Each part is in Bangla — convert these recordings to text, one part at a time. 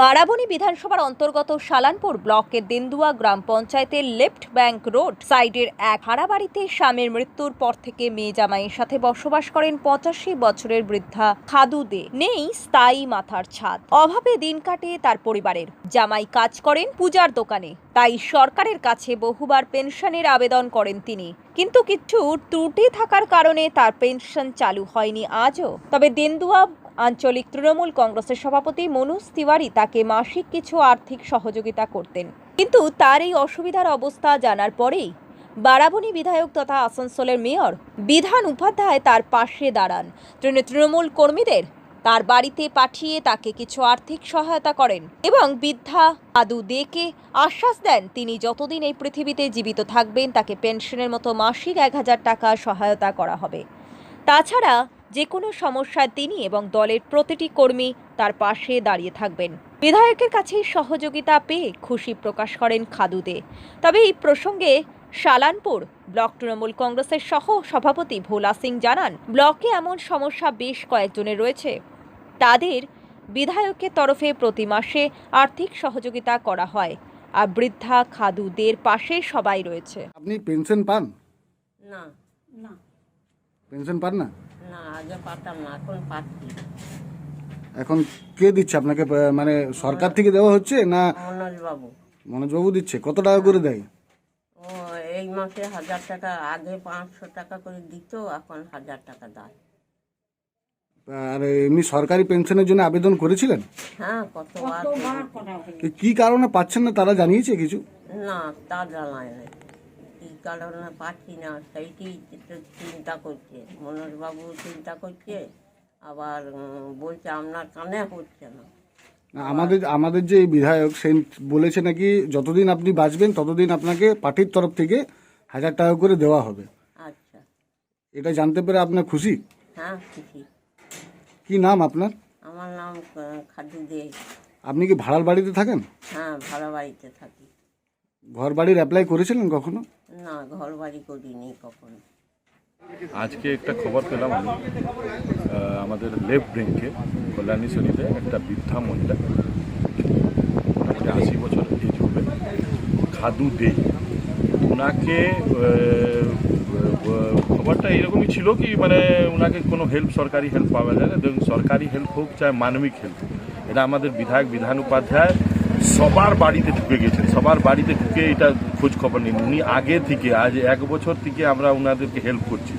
বারাবণী বিধানসভার অন্তর্গত সালানপুর ব্লকের দেন্দুয়া গ্রাম পঞ্চায়েতের লেফট ব্যাংক রোড সাইডের এক ভাড়া বাড়িতে স্বামীর মৃত্যুর পর থেকে মেয়ে জামাইয়ের সাথে বসবাস করেন পঁচাশি বছরের বৃদ্ধা খাদু দে। নেই স্থায়ী মাথার ছাদ। অভাবে দিন কাটে তার পরিবারের। জামাই কাজ করেন পূজার দোকানে। তাই সরকারের কাছে বহুবার পেনশনের আবেদন করেন তিনি। কিন্তু কিছু ত্রুটি থাকার কারণে তার পেনশন চালু হয়নি আজও। তবে দেন্দুয়া আঞ্চলিক তৃণমূল কংগ্রেসের সভাপতি মনোজ তিওয়ারি তাকে মাসিক কিছু আর্থিক সহযোগিতা করতেন। কিন্তু তার এই অসুবিধার অবস্থা জানার পরেই বারাবণী বিধায়ক তথা আসানসোলের মেয়র বিধান উপাধ্যায় তার পাশে দাঁড়ান। তৃণ- তৃণমূল কর্মীদের তার বাড়িতে পাঠিয়ে তাকে কিছু আর্থিক সহায়তা করেন এবং বৃদ্ধা আদু দেকে আশ্বাস দেন, তিনি যতদিন এই পৃথিবীতে জীবিত থাকবেন, তাকে পেনশনের মতো মাসিক এক হাজার টাকা সহায়তা করা হবে। তাছাড়া যে কোনো সমস্যায় তিনি এবং দলের প্রতিটি কর্মী তার পাশে দাঁড়িয়ে থাকবেন। বিধায়কের কাছে সহযোগিতা পেয়ে খুশি প্রকাশ করেন খাদুদে। তবে এই প্রসঙ্গে শালানপুর ব্লক তৃণমূল কংগ্রেসের সহ সভাপতি ভোলা সিং জানান ব্লকে এমন সমস্যা বেশ কয়েকজনের রয়েছে। তাদের বিধায়কের তরফে প্রতি মাসে আর্থিক সহযোগিতা করা হয় আর বৃদ্ধা খাদুদের পাশে সবাই রয়েছে। আপনি পেনশন পান? না। না। পেনশন পান না? না আগে পাতাম না এখন পাচ্ছি। এখন কে দিচ্ছে আপনাকে? আহ, মানে সরকার থেকে দেওয়া হচ্ছে না মনোজ বাবু মনোজবাবু দিচ্ছে? কত টাকা করে দেয়? ও এই মাসে হাজার টাকা আগে পাঁচশো টাকা করে দিত এখন হাজার টাকা দেয়। আর এমনি সরকারি পেনশনের জন্য আবেদন করেছিলেন? হ্যাঁ কতবার কি কারণে পাচ্ছেন না? তারা জানিয়েছে কিছু? না তা জানায় না কী কারণে পাচ্ছি না সেইটি চিন্তা করছে মনোজ বাবু চিন্তা করছে আবার বলছে আপনার কানে হচ্ছে না। আমাদের আমাদের যে বিধায়ক সে বলেছে নাকি যতদিন আপনি বাঁচবেন ততদিন আপনাকে পার্টির তরফ থেকে হাজার টাকা করে দেওয়া হবে। আচ্ছা। এটা জানতে পেরে আপনার খুশি? হ্যাঁ খুশি। কি নাম আপনার? আমার নাম খাদু দে। আপনি কি ভাড়ার বাড়িতে থাকেন? হ্যাঁ ভাড়া বাড়িতে থাকি। ঘর বাড়ির অ্যাপ্লাই করেছিলেন কখনো? না ঘর বাড়ি করিনি কখনো। আজকে একটা খবর পেলাম আমি। আমাদের লেফট ব্রেনকে কল্যাণী শরীরে একটা বৃদ্ধা মহিলা মোটামুটি আশি বছর এজ হবে খাদু দে ওনাকে খবরটা এরকমই ছিল কি মানে ওনাকে কোনো হেল্প সরকারি হেল্প পাওয়া যায় না। দেখুন সরকারি হেল্প হোক চাই মানবিক হেল্প এটা আমাদের বিধায়ক বিধান উপাধ্যায় সবার বাড়িতে ঢুকে গেছেন, সবার বাড়িতে ঢুকে এটা খোঁজ খবর নিন। উনি আগে থেকে, আজ এক বছর থেকে আমরা ওনাদেরকে হেল্প করছি।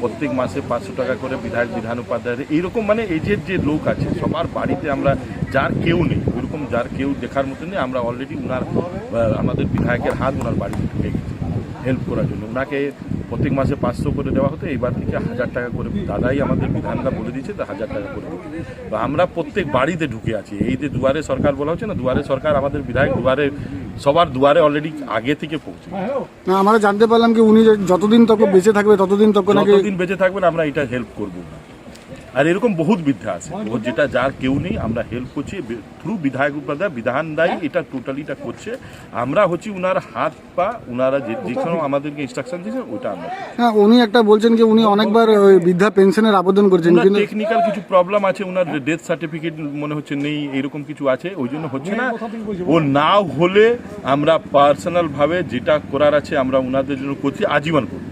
প্রত্যেক মাসে পাঁচশো টাকা করে বিধায়ক বিধান উপাধ্যায় এইরকম মানে এজের যে লোক আছে, সবার বাড়িতে আমরা, যার কেউ নেই ওইরকম যার কেউ দেখার মতো নেই, আমরা অলরেডি ওনার আমাদের বিধায়কের হাত ওনার বাড়িতে ঢুকে গেছে। হেল্প করার জন্য। ওনাকে প্রত্যেক মাসে পাঁচশো করে দেওয়া হতো এইবার থেকে হাজার টাকা করে। দাদাই আমাদের বিধানরা বলে দিয়েছে তো হাজার টাকা করে। তো আমরা প্রত্যেক বাড়িতে ঢুকে আছি। এই যে দুয়ারে সরকার বলা হচ্ছে না দুয়ারে সরকার আমাদের বিধায়ক দুয়ারে সবার দুয়ারে অলরেডি আগে থেকে পৌঁছে। না আমরা জানতে পারলাম কি উনি যতদিন তক বেঁচে থাকবে ততদিন তক যতদিন বেঁচে থাকবেন আমরা এটা হেল্প করব। আর এরকম বহুত বৃদ্ধা আছে। ও যেটা যার কেউ নেই আমরা হেল্প করছি। থ্রু বিধায়ক উপাধ্যায় বিধান দায়ী এটা টোটালিটা করছে। আমরা হচ্ছি উনার হাত পা উনারা যে যেখানে আমাদেরকে ইনস্ট্রাকশন দিয়েছে ওটা আমরা হ্যাঁ উনি একটা বলছেন যে উনি অনেকবার বৃদ্ধা পেনশনের আবেদন করছেন কিন্তু টেকনিক্যাল কিছু প্রবলেম আছে উনার ডেথ সার্টিফিকেট মনে হচ্ছে নেই এরকম কিছু আছে ওই জন্য হচ্ছে না। ও না হলে আমরা পার্সোনাল ভাবে যেটা করার আছে আমরা উনাদের জন্য করছি আজীবন করব